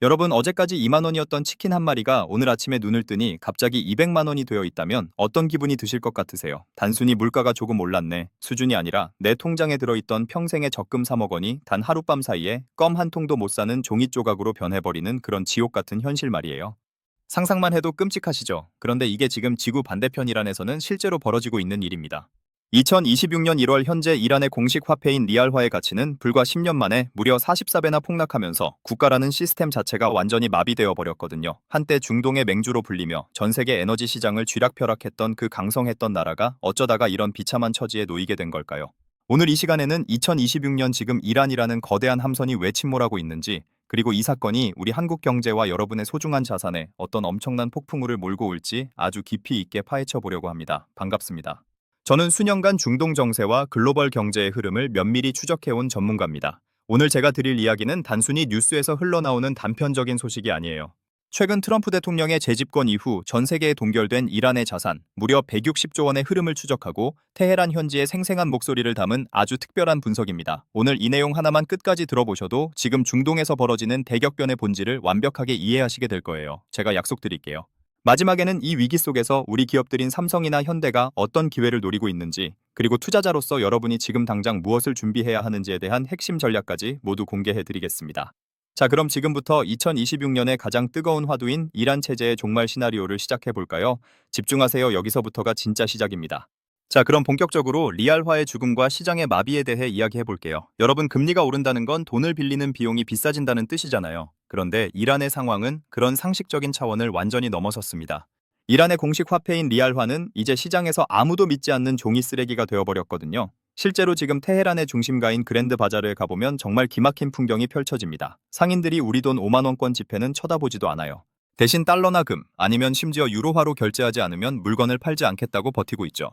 여러분 어제까지 2만 원이었던 치킨 한 마리가 오늘 아침에 눈을 뜨니 갑자기 200만 원이 되어 있다면 어떤 기분이 드실 것 같으세요? 단순히 물가가 조금 올랐네 수준이 아니라 내 통장에 들어있던 평생의 적금 3억 원이 단 하룻밤 사이에 껌 한 통도 못 사는 종이 조각으로 변해버리는 그런 지옥 같은 현실 말이에요. 상상만 해도 끔찍하시죠? 그런데 이게 지금 지구 반대편 이란에서는 실제로 벌어지고 있는 일입니다. 2026년 1월 현재 이란의 공식 화폐인 리알화의 가치는 불과 10년 만에 무려 44배나 폭락하면서 국가라는 시스템 자체가 완전히 마비되어 버렸거든요. 한때 중동의 맹주로 불리며 전 세계 에너지 시장을 쥐락펴락했던 그 강성했던 나라가 어쩌다가 이런 비참한 처지에 놓이게 된 걸까요? 오늘 이 시간에는 2026년 지금 이란이라는 거대한 함선이 왜 침몰하고 있는지 그리고 이 사건이 우리 한국 경제와 여러분의 소중한 자산에 어떤 엄청난 폭풍우를 몰고 올지 아주 깊이 있게 파헤쳐 보려고 합니다. 반갑습니다. 저는 수년간 중동 정세와 글로벌 경제의 흐름을 면밀히 추적해온 전문가입니다. 오늘 제가 드릴 이야기는 단순히 뉴스에서 흘러나오는 단편적인 소식이 아니에요. 최근 트럼프 대통령의 재집권 이후 전 세계에 동결된 이란의 자산 무려 160조 원의 흐름을 추적하고 테헤란 현지의 생생한 목소리를 담은 아주 특별한 분석입니다. 오늘 이 내용 하나만 끝까지 들어보셔도 지금 중동에서 벌어지는 대격변의 본질을 완벽하게 이해하시게 될 거예요. 제가 약속드릴게요. 마지막에는 이 위기 속에서 우리 기업들인 삼성이나 현대가 어떤 기회를 노리고 있는지, 그리고 투자자로서 여러분이 지금 당장 무엇을 준비해야 하는지에 대한 핵심 전략까지 모두 공개해 드리겠습니다. 자, 그럼 지금부터 2026년의 가장 뜨거운 화두인 이란 체제의 종말 시나리오를 시작해 볼까요? 집중하세요. 여기서부터가 진짜 시작입니다. 자, 그럼 본격적으로 리알화의 죽음과 시장의 마비에 대해 이야기해 볼게요. 여러분, 금리가 오른다는 건 돈을 빌리는 비용이 비싸진다는 뜻이잖아요. 그런데 이란의 상황은 그런 상식적인 차원을 완전히 넘어섰습니다. 이란의 공식 화폐인 리알화는 이제 시장에서 아무도 믿지 않는 종이 쓰레기가 되어버렸거든요. 실제로 지금 테헤란의 중심가인 그랜드 바자르에 가보면 정말 기막힌 풍경이 펼쳐집니다. 상인들이 우리 돈 5만원권 지폐는 쳐다보지도 않아요. 대신 달러나 금, 아니면 심지어 유로화로 결제하지 않으면 물건을 팔지 않겠다고 버티고 있죠.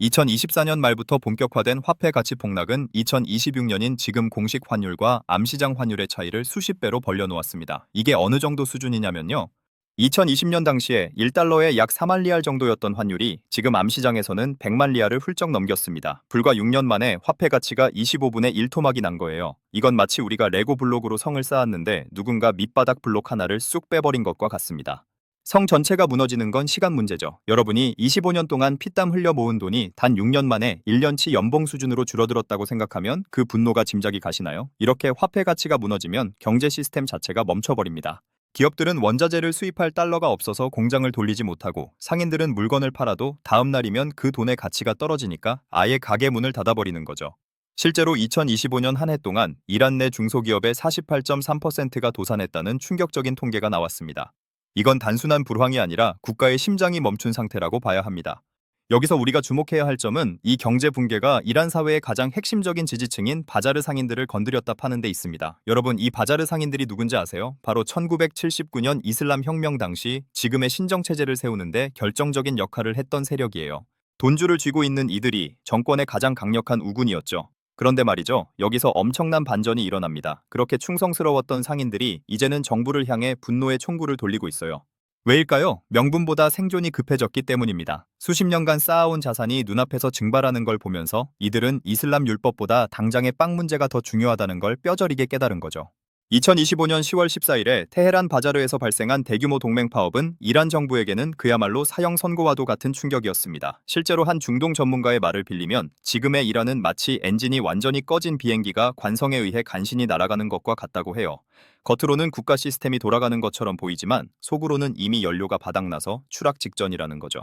2024년 말부터 본격화된 화폐 가치 폭락은 2026년인 지금 공식 환율과 암시장 환율의 차이를 수십 배로 벌려놓았습니다. 이게 어느 정도 수준이냐면요. 2020년 당시에 1달러에 약 4만 리알 정도였던 환율이 지금 암시장에서는 100만 리알을 훌쩍 넘겼습니다. 불과 6년 만에 화폐 가치가 25분의 1토막이 난 거예요. 이건 마치 우리가 레고 블록으로 성을 쌓았는데 누군가 밑바닥 블록 하나를 쑥 빼버린 것과 같습니다. 성 전체가 무너지는 건 시간 문제죠. 여러분이 25년 동안 피땀 흘려 모은 돈이 단 6년 만에 1년치 연봉 수준으로 줄어들었다고 생각하면 그 분노가 짐작이 가시나요? 이렇게 화폐 가치가 무너지면 경제 시스템 자체가 멈춰버립니다. 기업들은 원자재를 수입할 달러가 없어서 공장을 돌리지 못하고 상인들은 물건을 팔아도 다음 날이면 그 돈의 가치가 떨어지니까 아예 가게 문을 닫아버리는 거죠. 실제로 2025년 한 해 동안 이란 내 중소기업의 48.3%가 도산했다는 충격적인 통계가 나왔습니다. 이건 단순한 불황이 아니라 국가의 심장이 멈춘 상태라고 봐야 합니다. 여기서 우리가 주목해야 할 점은 이 경제 붕괴가 이란 사회의 가장 핵심적인 지지층인 바자르 상인들을 건드렸다 파는 데 있습니다. 여러분 이 바자르 상인들이 누군지 아세요? 바로 1979년 이슬람 혁명 당시 지금의 신정 체제를 세우는데 결정적인 역할을 했던 세력이에요. 돈줄을 쥐고 있는 이들이 정권의 가장 강력한 우군이었죠. 그런데 말이죠. 여기서 엄청난 반전이 일어납니다. 그렇게 충성스러웠던 상인들이 이제는 정부를 향해 분노의 총구를 돌리고 있어요. 왜일까요? 명분보다 생존이 급해졌기 때문입니다. 수십 년간 쌓아온 자산이 눈앞에서 증발하는 걸 보면서 이들은 이슬람 율법보다 당장의 빵 문제가 더 중요하다는 걸 뼈저리게 깨달은 거죠. 2025년 10월 14일에 테헤란 바자르에서 발생한 대규모 동맹 파업은 이란 정부에게는 그야말로 사형 선고와도 같은 충격이었습니다. 실제로 한 중동 전문가의 말을 빌리면 지금의 이란은 마치 엔진이 완전히 꺼진 비행기가 관성에 의해 간신히 날아가는 것과 같다고 해요. 겉으로는 국가 시스템이 돌아가는 것처럼 보이지만 속으로는 이미 연료가 바닥나서 추락 직전이라는 거죠.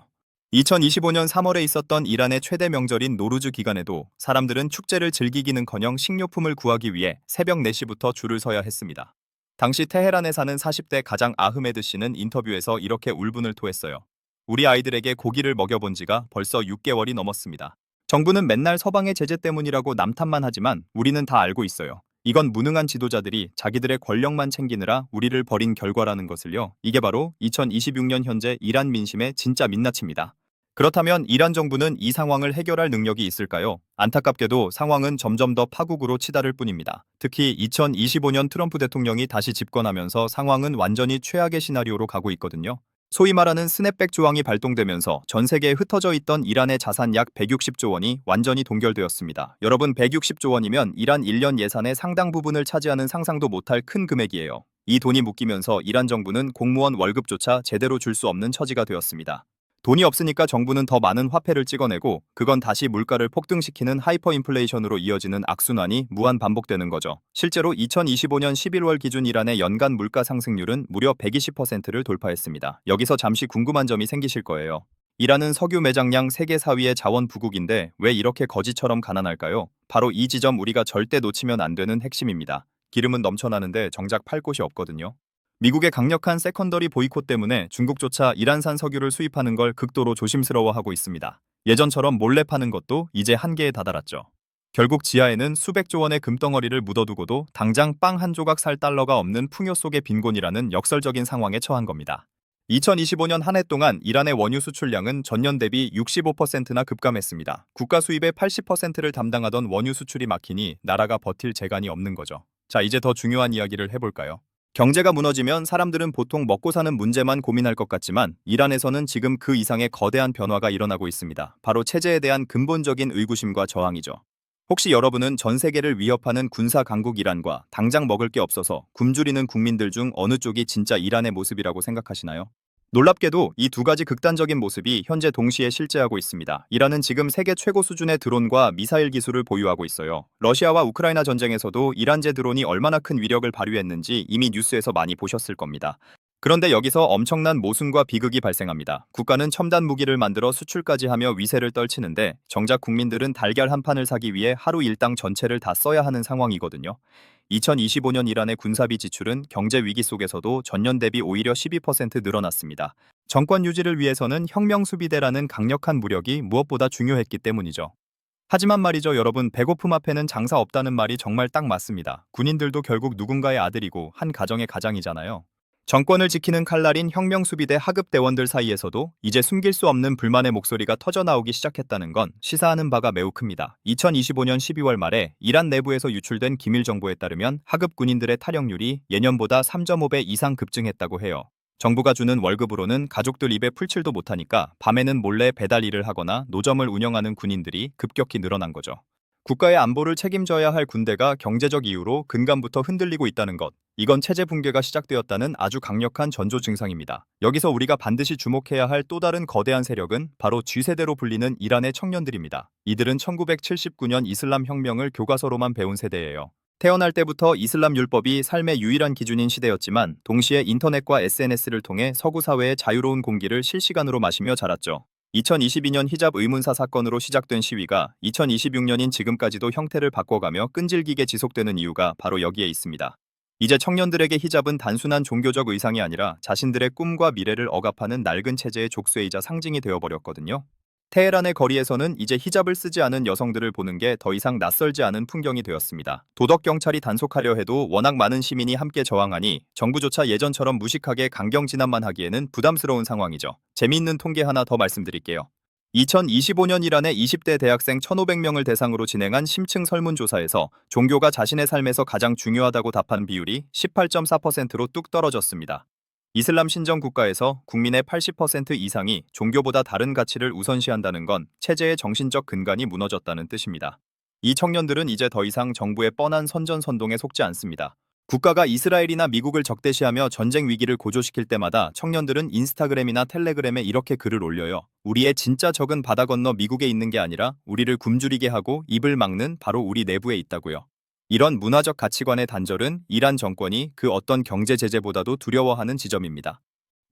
2025년 3월에 있었던 이란의 최대 명절인 노루즈 기간에도 사람들은 축제를 즐기기는커녕 식료품을 구하기 위해 새벽 4시부터 줄을 서야 했습니다. 당시 테헤란에 사는 40대 가장 아흐메드 씨는 인터뷰에서 이렇게 울분을 토했어요. 우리 아이들에게 고기를 먹여본 지가 벌써 6개월이 넘었습니다. 정부는 맨날 서방의 제재 때문이라고 남탓만 하지만 우리는 다 알고 있어요. 이건 무능한 지도자들이 자기들의 권력만 챙기느라 우리를 버린 결과라는 것을요. 이게 바로 2026년 현재 이란 민심의 진짜 민낯입니다. 그렇다면 이란 정부는 이 상황을 해결할 능력이 있을까요? 안타깝게도 상황은 점점 더 파국으로 치달을 뿐입니다. 특히 2025년 트럼프 대통령이 다시 집권하면서 상황은 완전히 최악의 시나리오로 가고 있거든요. 소위 말하는 스냅백 조항이 발동되면서 전 세계에 흩어져 있던 이란의 자산 약 160조 원이 완전히 동결되었습니다. 여러분 160조 원이면 이란 1년 예산의 상당 부분을 차지하는 상상도 못할 큰 금액이에요. 이 돈이 묶이면서 이란 정부는 공무원 월급조차 제대로 줄 수 없는 처지가 되었습니다. 돈이 없으니까 정부는 더 많은 화폐를 찍어내고 그건 다시 물가를 폭등시키는 하이퍼 인플레이션으로 이어지는 악순환이 무한 반복되는 거죠. 실제로 2025년 11월 기준 이란의 연간 물가 상승률은 무려 120%를 돌파했습니다. 여기서 잠시 궁금한 점이 생기실 거예요. 이란은 석유 매장량 세계 4위의 자원 부국인데 왜 이렇게 거지처럼 가난할까요? 바로 이 지점 우리가 절대 놓치면 안 되는 핵심입니다. 기름은 넘쳐나는데 정작 팔 곳이 없거든요. 미국의 강력한 세컨더리 보이콧 때문에 중국조차 이란산 석유를 수입하는 걸 극도로 조심스러워하고 있습니다. 예전처럼 몰래 파는 것도 이제 한계에 다다랐죠. 결국 지하에는 수백조 원의 금덩어리를 묻어두고도 당장 빵 한 조각 살 달러가 없는 풍요 속의 빈곤이라는 역설적인 상황에 처한 겁니다. 2025년 한 해 동안 이란의 원유 수출량은 전년 대비 65%나 급감했습니다. 국가 수입의 80%를 담당하던 원유 수출이 막히니 나라가 버틸 재간이 없는 거죠. 자, 이제 더 중요한 이야기를 해볼까요? 경제가 무너지면 사람들은 보통 먹고 사는 문제만 고민할 것 같지만 이란에서는 지금 그 이상의 거대한 변화가 일어나고 있습니다. 바로 체제에 대한 근본적인 의구심과 저항이죠. 혹시 여러분은 전 세계를 위협하는 군사 강국 이란과 당장 먹을 게 없어서 굶주리는 국민들 중 어느 쪽이 진짜 이란의 모습이라고 생각하시나요? 놀랍게도 이 두 가지 극단적인 모습이 현재 동시에 실제하고 있습니다. 이란은 지금 세계 최고 수준의 드론과 미사일 기술을 보유하고 있어요. 러시아와 우크라이나 전쟁에서도 이란제 드론이 얼마나 큰 위력을 발휘했는지 이미 뉴스에서 많이 보셨을 겁니다. 그런데 여기서 엄청난 모순과 비극이 발생합니다. 국가는 첨단 무기를 만들어 수출까지 하며 위세를 떨치는데 정작 국민들은 달걀 한 판을 사기 위해 하루 일당 전체를 다 써야 하는 상황이거든요. 2025년 이란의 군사비 지출은 경제 위기 속에서도 전년 대비 오히려 12% 늘어났습니다. 정권 유지를 위해서는 혁명수비대라는 강력한 무력이 무엇보다 중요했기 때문이죠. 하지만 말이죠, 여러분, 배고픔 앞에는 장사 없다는 말이 정말 딱 맞습니다. 군인들도 결국 누군가의 아들이고 한 가정의 가장이잖아요. 정권을 지키는 칼날인 혁명수비대 하급대원들 사이에서도 이제 숨길 수 없는 불만의 목소리가 터져나오기 시작했다는 건 시사하는 바가 매우 큽니다. 2025년 12월 말에 이란 내부에서 유출된 기밀 정보에 따르면 하급 군인들의 탈영률이 예년보다 3.5배 이상 급증했다고 해요. 정부가 주는 월급으로는 가족들 입에 풀칠도 못하니까 밤에는 몰래 배달 일을 하거나 노점을 운영하는 군인들이 급격히 늘어난 거죠. 국가의 안보를 책임져야 할 군대가 경제적 이유로 근간부터 흔들리고 있다는 것. 이건 체제 붕괴가 시작되었다는 아주 강력한 전조 증상입니다. 여기서 우리가 반드시 주목해야 할 또 다른 거대한 세력은 바로 G세대로 불리는 이란의 청년들입니다. 이들은 1979년 이슬람 혁명을 교과서로만 배운 세대예요. 태어날 때부터 이슬람 율법이 삶의 유일한 기준인 시대였지만 동시에 인터넷과 SNS를 통해 서구 사회의 자유로운 공기를 실시간으로 마시며 자랐죠. 2022년 히잡 의문사 사건으로 시작된 시위가 2026년인 지금까지도 형태를 바꿔가며 끈질기게 지속되는 이유가 바로 여기에 있습니다. 이제 청년들에게 히잡은 단순한 종교적 의상이 아니라 자신들의 꿈과 미래를 억압하는 낡은 체제의 족쇄이자 상징이 되어버렸거든요. 테헤란의 거리에서는 이제 히잡을 쓰지 않은 여성들을 보는 게 더 이상 낯설지 않은 풍경이 되었습니다. 도덕 경찰이 단속하려 해도 워낙 많은 시민이 함께 저항하니 정부조차 예전처럼 무식하게 강경 진압만 하기에는 부담스러운 상황이죠. 재미있는 통계 하나 더 말씀드릴게요. 2025년 이란의 20대 대학생 1,500명을 대상으로 진행한 심층 설문조사에서 종교가 자신의 삶에서 가장 중요하다고 답한 비율이 18.4%로 뚝 떨어졌습니다. 이슬람 신정 국가에서 국민의 80% 이상이 종교보다 다른 가치를 우선시한다는 건 체제의 정신적 근간이 무너졌다는 뜻입니다. 이 청년들은 이제 더 이상 정부의 뻔한 선전선동에 속지 않습니다. 국가가 이스라엘이나 미국을 적대시하며 전쟁 위기를 고조시킬 때마다 청년들은 인스타그램이나 텔레그램에 이렇게 글을 올려요. 우리의 진짜 적은 바다 건너 미국에 있는 게 아니라 우리를 굶주리게 하고 입을 막는 바로 우리 내부에 있다고요. 이런 문화적 가치관의 단절은 이란 정권이 그 어떤 경제 제재보다도 두려워하는 지점입니다.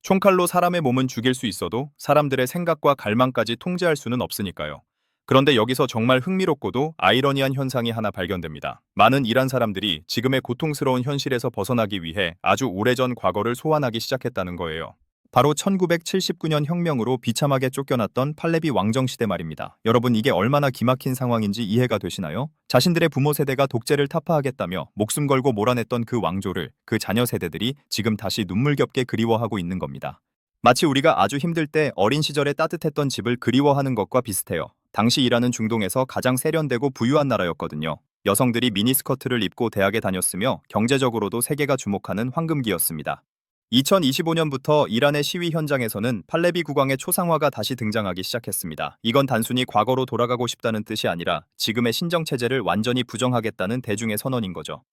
총칼로 사람의 몸은 죽일 수 있어도 사람들의 생각과 갈망까지 통제할 수는 없으니까요. 그런데 여기서 정말 흥미롭고도 아이러니한 현상이 하나 발견됩니다. 많은 이란 사람들이 지금의 고통스러운 현실에서 벗어나기 위해 아주 오래전 과거를 소환하기 시작했다는 거예요. 바로 1979년 혁명으로 비참하게 쫓겨났던 팔레비 왕정 시대 말입니다. 여러분 이게 얼마나 기막힌 상황인지 이해가 되시나요? 자신들의 부모 세대가 독재를 타파하겠다며 목숨 걸고 몰아냈던 그 왕조를 그 자녀 세대들이 지금 다시 눈물겹게 그리워하고 있는 겁니다. 마치 우리가 아주 힘들 때 어린 시절에 따뜻했던 집을 그리워하는 것과 비슷해요. 당시 이란은 중동에서 가장 세련되고 부유한 나라였거든요. 여성들이 미니스커트를 입고 대학에 다녔으며 경제적으로도 세계가 주목하는 황금기였습니다. 2025년부터 이란의 시위 현장에서는 팔레비 국왕의 초상화가 다시 등장하기 시작했습니다. 이건 단순히 과거로 돌아가고 싶다는 뜻이 아니라 지금의 신정체제를 완전히 부정하겠다는 대중의 선언인 거죠.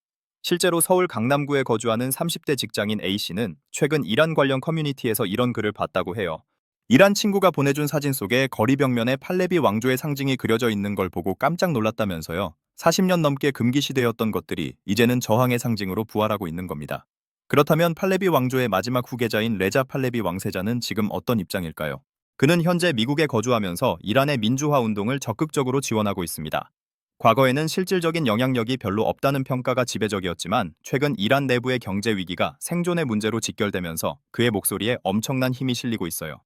실제로 서울 강남구에 거주하는 30대 직장인 A씨는 최근 이란 관련 커뮤니티에서 이런 글을 봤다고 해요. 이란 친구가 보내준 사진 속에 거리 벽면에 팔레비 왕조의 상징이 그려져 있는 걸 보고 깜짝 놀랐다면서요. 40년 넘게 금기시되었던 것들이 이제는 저항의 상징으로 부활하고 있는 겁니다. 그렇다면 팔레비 왕조의 마지막 후계자인 레자 팔레비 왕세자는 지금 어떤 입장일까요? 그는 현재 미국에 거주하면서 이란의 민주화 운동을 적극적으로 지원하고 있습니다. 과거에는 실질적인 영향력이 별로 없다는 평가가 지배적이었지만 최근 이란 내부의 경제 위기가 생존의 문제로 직결되면서 그의 목소리에 엄청난 힘이 실리고 있어요.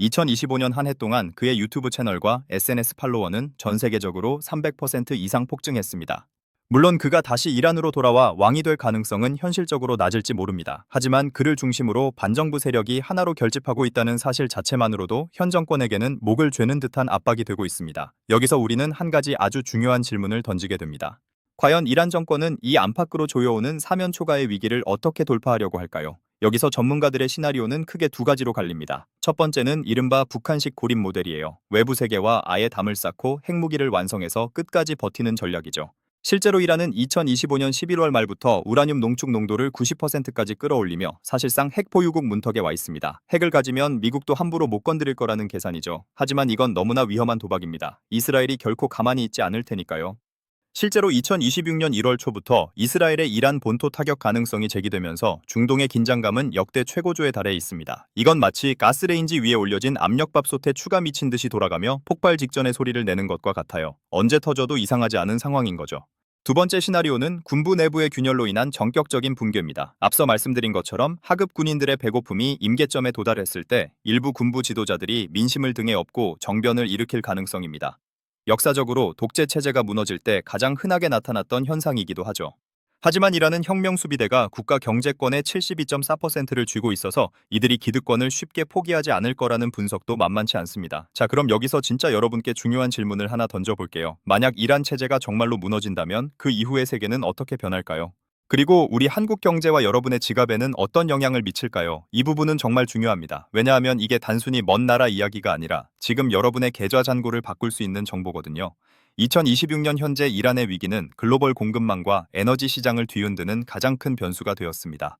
2025년 한 해 동안 그의 유튜브 채널과 SNS 팔로워는 전 세계적으로 300% 이상 폭증했습니다. 물론 그가 다시 이란으로 돌아와 왕이 될 가능성은 현실적으로 낮을지 모릅니다. 하지만 그를 중심으로 반정부 세력이 하나로 결집하고 있다는 사실 자체만으로도 현 정권에게는 목을 죄는 듯한 압박이 되고 있습니다. 여기서 우리는 한 가지 아주 중요한 질문을 던지게 됩니다. 과연 이란 정권은 이 안팎으로 조여오는 사면 초가의 위기를 어떻게 돌파하려고 할까요? 여기서 전문가들의 시나리오는 크게 두 가지로 갈립니다. 첫 번째는 이른바 북한식 고립 모델이에요. 외부 세계와 아예 담을 쌓고 핵무기를 완성해서 끝까지 버티는 전략이죠. 실제로 이란은 2025년 11월 말부터 우라늄 농축 농도를 90%까지 끌어올리며 사실상 핵 보유국 문턱에 와 있습니다. 핵을 가지면 미국도 함부로 못 건드릴 거라는 계산이죠. 하지만 이건 너무나 위험한 도박입니다. 이스라엘이 결코 가만히 있지 않을 테니까요. 실제로 2026년 1월 초부터 이스라엘의 이란 본토 타격 가능성이 제기되면서 중동의 긴장감은 역대 최고조에 달해 있습니다. 이건 마치 가스레인지 위에 올려진 압력밥솥에 추가 미친 듯이 돌아가며 폭발 직전의 소리를 내는 것과 같아요. 언제 터져도 이상하지 않은 상황인 거죠. 두 번째 시나리오는 군부 내부의 균열로 인한 전격적인 붕괴입니다. 앞서 말씀드린 것처럼 하급 군인들의 배고픔이 임계점에 도달했을 때 일부 군부 지도자들이 민심을 등에 업고 정변을 일으킬 가능성입니다. 역사적으로 독재 체제가 무너질 때 가장 흔하게 나타났던 현상이기도 하죠. 하지만 이라는 혁명 수비대가 국가 경제권의 72.4%를 쥐고 있어서 이들이 기득권을 쉽게 포기하지 않을 거라는 분석도 만만치 않습니다. 자, 그럼 여기서 진짜 여러분께 중요한 질문을 하나 던져볼게요. 만약 이란 체제가 정말로 무너진다면 그 이후의 세계는 어떻게 변할까요? 그리고 우리 한국 경제와 여러분의 지갑에는 어떤 영향을 미칠까요? 이 부분은 정말 중요합니다. 왜냐하면 이게 단순히 먼 나라 이야기가 아니라 지금 여러분의 계좌 잔고를 바꿀 수 있는 정보거든요. 2026년 현재 이란의 위기는 글로벌 공급망과 에너지 시장을 뒤흔드는 가장 큰 변수가 되었습니다.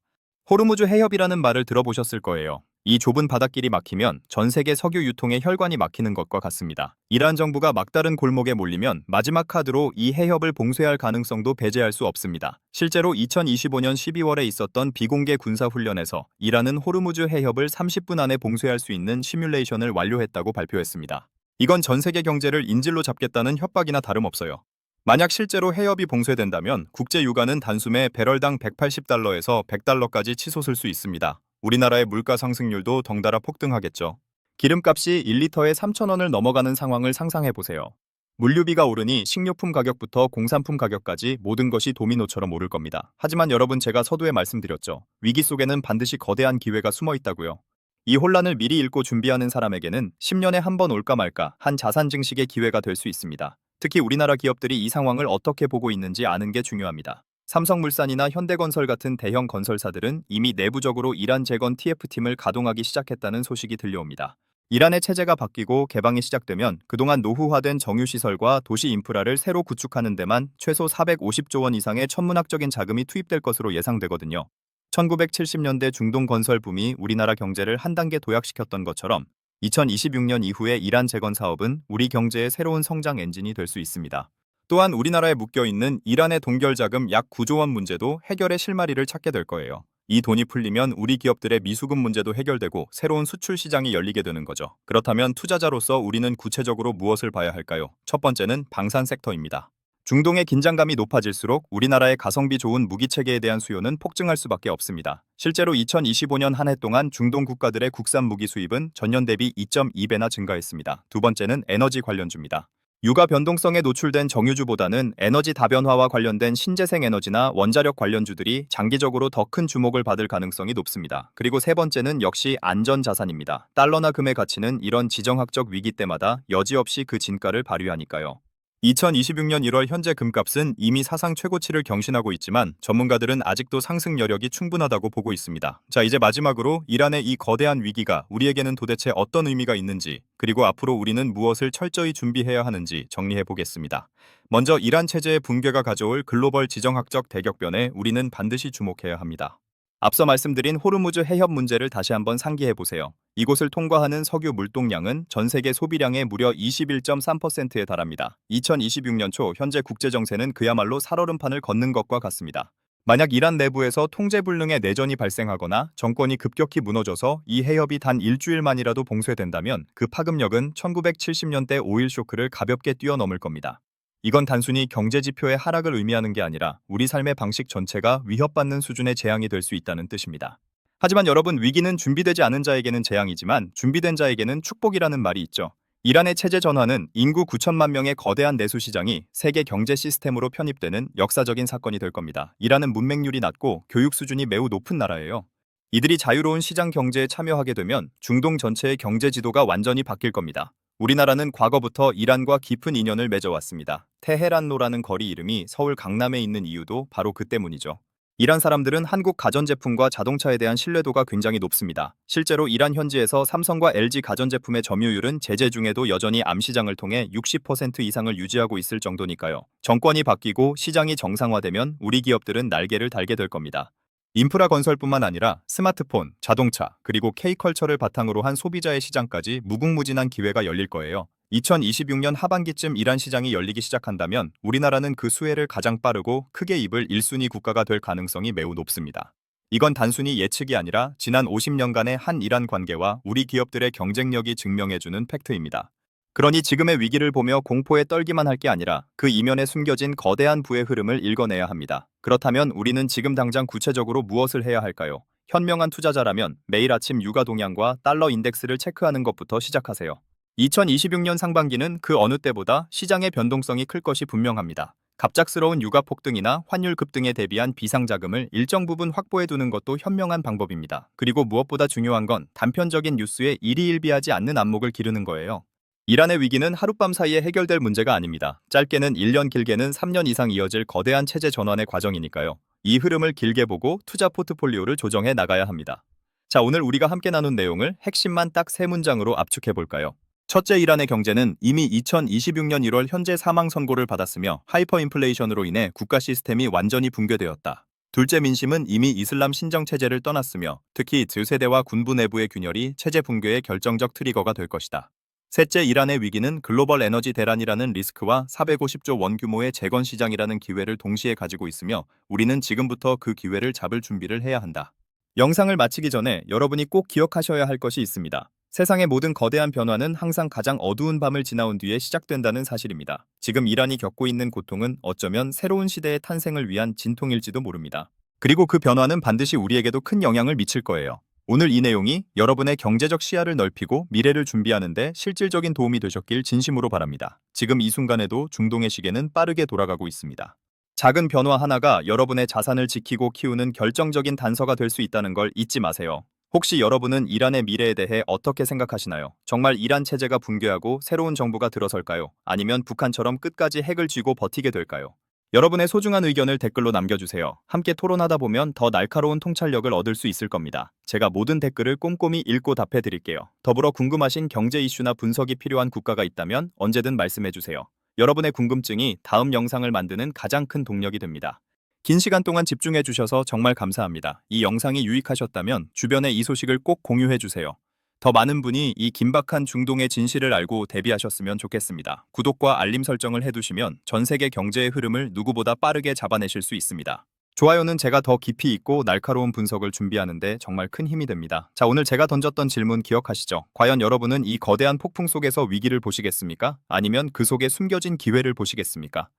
호르무즈 해협이라는 말을 들어보셨을 거예요. 이 좁은 바닷길이 막히면 전 세계 석유 유통의 혈관이 막히는 것과 같습니다. 이란 정부가 막다른 골목에 몰리면 마지막 카드로 이 해협을 봉쇄할 가능성도 배제할 수 없습니다. 실제로 2025년 12월에 있었던 비공개 군사훈련에서 이란은 호르무즈 해협을 30분 안에 봉쇄할 수 있는 시뮬레이션을 완료했다고 발표했습니다. 이건 전 세계 경제를 인질로 잡겠다는 협박이나 다름없어요. 만약 실제로 해협이 봉쇄된다면 국제 유가는 단숨에 배럴당 180달러에서 100달러까지 치솟을 수 있습니다. 우리나라의 물가 상승률도 덩달아 폭등하겠죠. 기름값이 1리터에 3,000원을 넘어가는 상황을 상상해 보세요. 물류비가 오르니 식료품 가격부터 공산품 가격까지 모든 것이 도미노처럼 오를 겁니다. 하지만 여러분 제가 서두에 말씀드렸죠. 위기 속에는 반드시 거대한 기회가 숨어 있다고요. 이 혼란을 미리 읽고 준비하는 사람에게는 10년에 한 번 올까 말까 한 자산 증식의 기회가 될 수 있습니다. 특히 우리나라 기업들이 이 상황을 어떻게 보고 있는지 아는 게 중요합니다. 삼성물산이나 현대건설 같은 대형 건설사들은 이미 내부적으로 이란 재건 TF팀을 가동하기 시작했다는 소식이 들려옵니다. 이란의 체제가 바뀌고 개방이 시작되면 그동안 노후화된 정유시설과 도시 인프라를 새로 구축하는 데만 최소 450조 원 이상의 천문학적인 자금이 투입될 것으로 예상되거든요. 1970년대 중동 건설 붐이 우리나라 경제를 한 단계 도약시켰던 것처럼 2026년 이후의 이란 재건 사업은 우리 경제의 새로운 성장 엔진이 될 수 있습니다. 또한 우리나라에 묶여 있는 이란의 동결 자금 약 9조 원 문제도 해결의 실마리를 찾게 될 거예요. 이 돈이 풀리면 우리 기업들의 미수급 문제도 해결되고 새로운 수출 시장이 열리게 되는 거죠. 그렇다면 투자자로서 우리는 구체적으로 무엇을 봐야 할까요? 첫 번째는 방산 섹터입니다. 중동의 긴장감이 높아질수록 우리나라의 가성비 좋은 무기 체계에 대한 수요는 폭증할 수밖에 없습니다. 실제로 2025년 한 해 동안 중동 국가들의 국산 무기 수입은 전년 대비 2.2배나 증가했습니다. 두 번째는 에너지 관련주입니다. 육아 변동성에 노출된 정유주보다는 에너지 다변화와 관련된 신재생 에너지나 원자력 관련주들이 장기적으로 더 큰 주목을 받을 가능성이 높습니다. 그리고 세 번째는 역시 안전 자산입니다. 달러나 금의 가치는 이런 지정학적 위기 때마다 여지없이 그 진가를 발휘하니까요. 2026년 1월 현재 금값은 이미 사상 최고치를 경신하고 있지만 전문가들은 아직도 상승 여력이 충분하다고 보고 있습니다. 자, 이제 마지막으로 이란의 이 거대한 위기가 우리에게는 도대체 어떤 의미가 있는지, 그리고 앞으로 우리는 무엇을 철저히 준비해야 하는지 정리해 보겠습니다. 먼저 이란 체제의 붕괴가 가져올 글로벌 지정학적 대격변에 우리는 반드시 주목해야 합니다. 앞서 말씀드린 호르무즈 해협 문제를 다시 한번 상기해 보세요. 이곳을 통과하는 석유 물동량은 전 세계 소비량의 무려 21.3%에 달합니다. 2026년 초 현재 국제 정세는 그야말로 살얼음판을 걷는 것과 같습니다. 만약 이란 내부에서 통제 불능의 내전이 발생하거나 정권이 급격히 무너져서 이 해협이 단 일주일만이라도 봉쇄된다면 그 파급력은 1970년대 오일 쇼크를 가볍게 뛰어넘을 겁니다. 이건 단순히 경제 지표의 하락을 의미하는 게 아니라 우리 삶의 방식 전체가 위협받는 수준의 재앙이 될 수 있다는 뜻입니다. 하지만 여러분 위기는 준비되지 않은 자에게는 재앙이지만 준비된 자에게는 축복이라는 말이 있죠. 이란의 체제 전환은 인구 9천만 명의 거대한 내수 시장이 세계 경제 시스템으로 편입되는 역사적인 사건이 될 겁니다. 이란은 문맹률이 낮고 교육 수준이 매우 높은 나라예요. 이들이 자유로운 시장 경제에 참여하게 되면 중동 전체의 경제 지도가 완전히 바뀔 겁니다. 우리나라는 과거부터 이란과 깊은 인연을 맺어왔습니다. 테헤란로라는 거리 이름이 서울 강남에 있는 이유도 바로 그 때문이죠. 이란 사람들은 한국 가전제품과 자동차에 대한 신뢰도가 굉장히 높습니다. 실제로 이란 현지에서 삼성과 LG 가전제품의 점유율은 제재 중에도 여전히 암시장을 통해 60% 이상을 유지하고 있을 정도니까요. 정권이 바뀌고 시장이 정상화되면 우리 기업들은 날개를 달게 될 겁니다. 인프라 건설뿐만 아니라 스마트폰, 자동차, 그리고 K컬처를 바탕으로 한 소비자의 시장까지 무궁무진한 기회가 열릴 거예요. 2026년 하반기쯤 이란 시장이 열리기 시작한다면 우리나라는 그 수혜를 가장 빠르고 크게 입을 1순위 국가가 될 가능성이 매우 높습니다. 이건 단순히 예측이 아니라 지난 50년간의 한 이란 관계와 우리 기업들의 경쟁력이 증명해주는 팩트입니다. 그러니 지금의 위기를 보며 공포에 떨기만 할 게 아니라 그 이면에 숨겨진 거대한 부의 흐름을 읽어내야 합니다. 그렇다면 우리는 지금 당장 구체적으로 무엇을 해야 할까요? 현명한 투자자라면 매일 아침 유가 동향과 달러 인덱스를 체크하는 것부터 시작하세요. 2026년 상반기는 그 어느 때보다 시장의 변동성이 클 것이 분명합니다. 갑작스러운 유가 폭등이나 환율 급등에 대비한 비상 자금을 일정 부분 확보해 두는 것도 현명한 방법입니다. 그리고 무엇보다 중요한 건 단편적인 뉴스에 일희일비하지 않는 안목을 기르는 거예요. 이란의 위기는 하룻밤 사이에 해결될 문제가 아닙니다. 짧게는 1년 길게는 3년 이상 이어질 거대한 체제 전환의 과정이니까요. 이 흐름을 길게 보고 투자 포트폴리오를 조정해 나가야 합니다. 자, 오늘 우리가 함께 나눈 내용을 핵심만 딱 세 문장으로 압축해 볼까요? 첫째 이란의 경제는 이미 2026년 1월 현재 사망 선고를 받았으며 하이퍼 인플레이션으로 인해 국가 시스템이 완전히 붕괴되었다. 둘째 민심은 이미 이슬람 신정 체제를 떠났으며 특히 즈세대와 군부 내부의 균열이 체제 붕괴의 결정적 트리거가 될 것이다. 셋째 이란의 위기는 글로벌 에너지 대란이라는 리스크와 450조 원 규모의 재건 시장이라는 기회를 동시에 가지고 있으며 우리는 지금부터 그 기회를 잡을 준비를 해야 한다. 영상을 마치기 전에 여러분이 꼭 기억하셔야 할 것이 있습니다. 세상의 모든 거대한 변화는 항상 가장 어두운 밤을 지나온 뒤에 시작된다는 사실입니다. 지금 이란이 겪고 있는 고통은 어쩌면 새로운 시대의 탄생을 위한 진통일지도 모릅니다. 그리고 그 변화는 반드시 우리에게도 큰 영향을 미칠 거예요. 오늘 이 내용이 여러분의 경제적 시야를 넓히고 미래를 준비하는데 실질적인 도움이 되셨길 진심으로 바랍니다. 지금 이 순간에도 중동의 시계는 빠르게 돌아가고 있습니다. 작은 변화 하나가 여러분의 자산을 지키고 키우는 결정적인 단서가 될 수 있다는 걸 잊지 마세요. 혹시 여러분은 이란의 미래에 대해 어떻게 생각하시나요? 정말 이란 체제가 붕괴하고 새로운 정부가 들어설까요? 아니면 북한처럼 끝까지 핵을 쥐고 버티게 될까요? 여러분의 소중한 의견을 댓글로 남겨주세요. 함께 토론하다 보면 더 날카로운 통찰력을 얻을 수 있을 겁니다. 제가 모든 댓글을 꼼꼼히 읽고 답해드릴게요. 더불어 궁금하신 경제 이슈나 분석이 필요한 국가가 있다면 언제든 말씀해주세요. 여러분의 궁금증이 다음 영상을 만드는 가장 큰 동력이 됩니다. 긴 시간 동안 집중해주셔서 정말 감사합니다. 이 영상이 유익하셨다면 주변에 이 소식을 꼭 공유해주세요. 더 많은 분이 이 긴박한 중동의 진실을 알고 대비하셨으면 좋겠습니다. 구독과 알림 설정을 해두시면 전 세계 경제의 흐름을 누구보다 빠르게 잡아내실 수 있습니다. 좋아요는 제가 더 깊이 있고 날카로운 분석을 준비하는데 정말 큰 힘이 됩니다. 자, 오늘 제가 던졌던 질문 기억하시죠? 과연 여러분은 이 거대한 폭풍 속에서 위기를 보시겠습니까? 아니면 그 속에 숨겨진 기회를 보시겠습니까?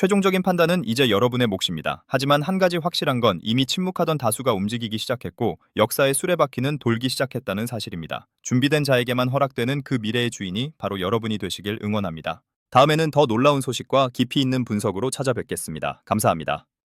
최종적인 판단은 이제 여러분의 몫입니다. 하지만 한 가지 확실한 건 이미 침묵하던 다수가 움직이기 시작했고 역사의 수레바퀴는 돌기 시작했다는 사실입니다. 준비된 자에게만 허락되는 그 미래의 주인이 바로 여러분이 되시길 응원합니다. 다음에는 더 놀라운 소식과 깊이 있는 분석으로 찾아뵙겠습니다. 감사합니다.